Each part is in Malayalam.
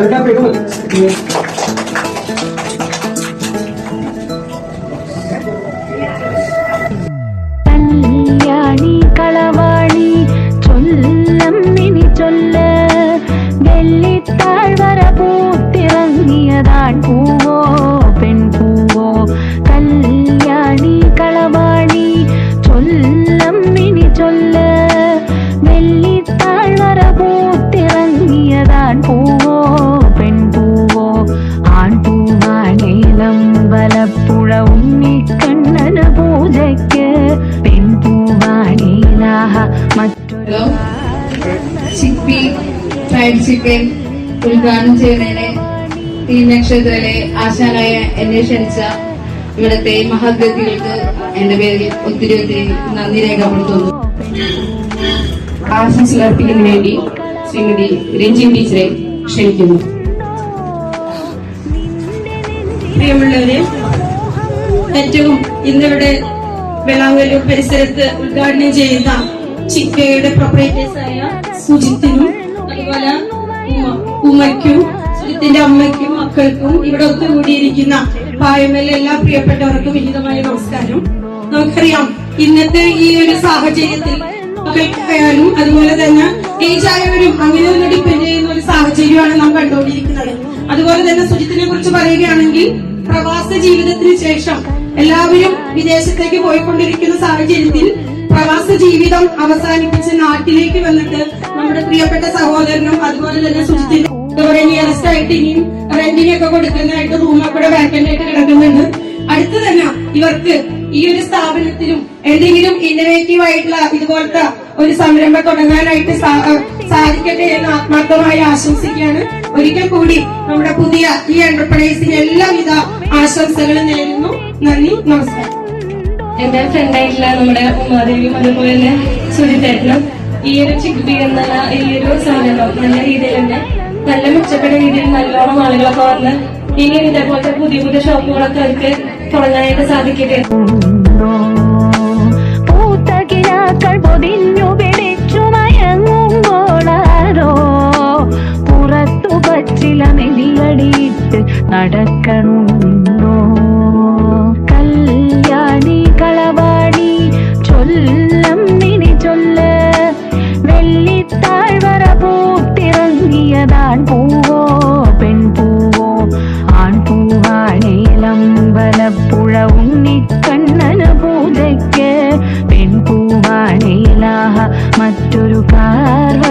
दुर्गा पेडोल கல்யாணி களவாணி சொல்லம் நினி சொல்ல. வெள்ளித்தாழ் வர பூத்திறங்கியதான் பூவோ பெண் பூவோ. கல்யாணி களவாணி சொல்லம் நினி சொல்ல. வெள்ளித்தாழ் வர பூத்திறங்கியதான் பூவோ ചിക്കൻ ഉദ്ഘാടനം ചെയ്യുന്നതിന് ഈ നക്ഷത്രത്തിലെ ആശാനായ എന്നെ ക്ഷണിച്ച ഇവിടുത്തെ മഹാഗതികൾക്ക് എന്റെ പേരിൽ ഒത്തിരി ഒത്തിരി നന്ദി രേഖപ്പെടുത്തുന്നു. ആശംസകൾ അർപ്പിക്കുന്നതിന് വേണ്ടി ശ്രീമതി രഞ്ജിൻ ടീച്ചറെ ക്ഷണിക്കുന്നു. പ്രിയമുള്ളവരെ ഏറ്റവും ഇന്നിവിടെ വെളാങ്കലൂർ പരിസരത്ത് ഉദ്ഘാടനം ചെയ്യുന്ന ചിക്കയുടെ പ്രൊപ്പറേറ്റേഴ്സായ സുജിത്തിനും അതുപോലെ ഉമ്മ- ഉമ്മയ്ക്കും സുജിത്തിന്റെ അമ്മയ്ക്കും മക്കൾക്കും ഇവിടെ ഒത്തുകൂടിയിരിക്കുന്ന പായമയിലെ എല്ലാ പ്രിയപ്പെട്ടവർക്കും വിഹിതമായ നമസ്കാരം. നമുക്കറിയാം ഇന്നത്തെ ഈ ഒരു സാഹചര്യത്തിൽ മക്കൾക്കായാലും അതുപോലെ തന്നെ ഏജ് ആയവരും അങ്ങനെ ഒന്ന് ഡിപ്പെൻഡ് ചെയ്യുന്ന ഒരു സാഹചര്യമാണ് നാം കണ്ടുകൊണ്ടിരിക്കുന്നത്. അതുപോലെ തന്നെ സുജിത്തിനെ കുറിച്ച് പറയുകയാണെങ്കിൽ പ്രവാസ ജീവിതത്തിന് ശേഷം എല്ലാവരും വിദേശത്തേക്ക് പോയിക്കൊണ്ടിരിക്കുന്ന സാഹചര്യത്തിൽ പ്രവാസ ജീവിതം അവസാനിപ്പിച്ച് നാട്ടിലേക്ക് വന്നിട്ട് നമ്മുടെ പ്രിയപ്പെട്ട സഹോദരനും അതുപോലെ തന്നെ സുജിത്തിന്റെ നിയറസ്റ്റ് ആയിട്ട് ഇനിയും റെന്റിനൊക്കെ കൊടുക്കുന്നതായിട്ട് റൂമൊക്കെ കൂടെ വാക്കന്റ് ആയിട്ട് കിടക്കുന്നുണ്ട്. അടുത്ത് തന്നെ ഇവർക്ക് ഈ ഒരു സ്ഥാപനത്തിലും എന്തെങ്കിലും ഇന്നവേറ്റീവ് ആയിട്ടുള്ള ഇതുപോലത്തെ ഒരു സംരംഭം തുടങ്ങാനായിട്ട് സാധിക്കട്ടെ എന്ന് ആത്മാർത്ഥമായി ആശംസിക്കുകയാണ്. ഒരിക്കൽ കൂടി നമ്മുടെ പുതിയ ഈ എന്റർപ്രൈസിന് എല്ലാവിധ ആശംസകളും നേരുന്നു. നന്ദി നമസ്കാരം. എന്റെ ഫ്രണ്ടായിട്ടുള്ള നമ്മുടെ ഉമാദേവിയും അതുപോലെ തന്നെ സുജിത്തേട്ടനും ഈ ഒരു ചിക്ബി എന്നുള്ള ഈ ഒരു സാധനം നല്ല രീതിയിൽ തന്നെ നല്ല മെച്ചപ്പെട്ട രീതിയിൽ നല്ലോണം ആളുകളൊക്കെ വന്ന് ഇനി ഇതേപോലത്തെ പുതിയ പുതിയ ഷോപ്പുകളൊക്കെ അവർക്ക് തുടങ്ങാനായിട്ട് സാധിക്കട്ടെ. നടക്കണോ தாழ்வர பூ திறங்கியதான் பூவோ பெண் பூவோ ஆண் பூவானே இளம்பல புழ உன்னி கண்ணன பூஜைக்கு பெண் பூவானே மற்றொரு பார்வை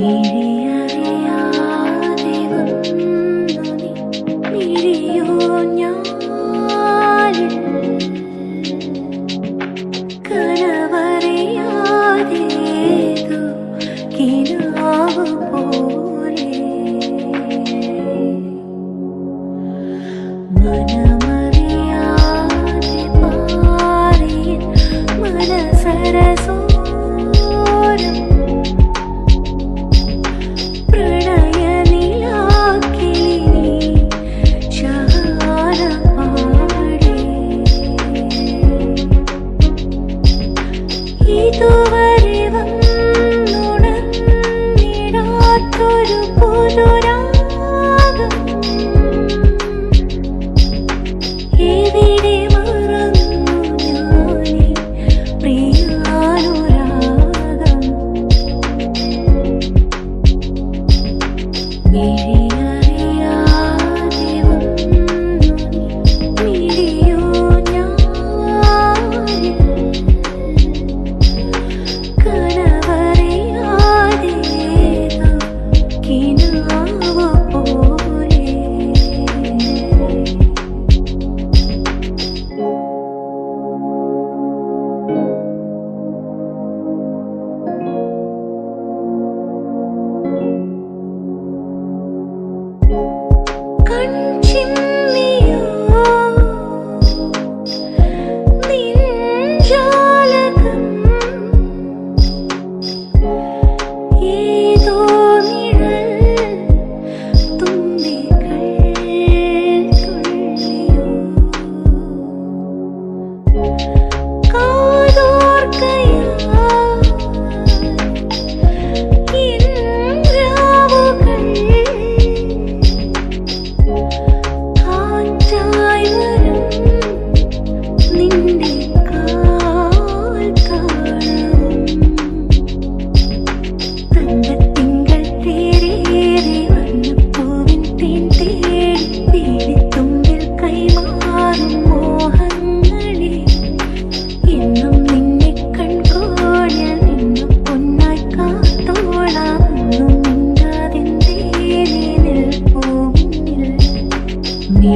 മിഴിയറിയാതെ വന്നു നീ ഞാനിൽ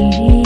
Lady.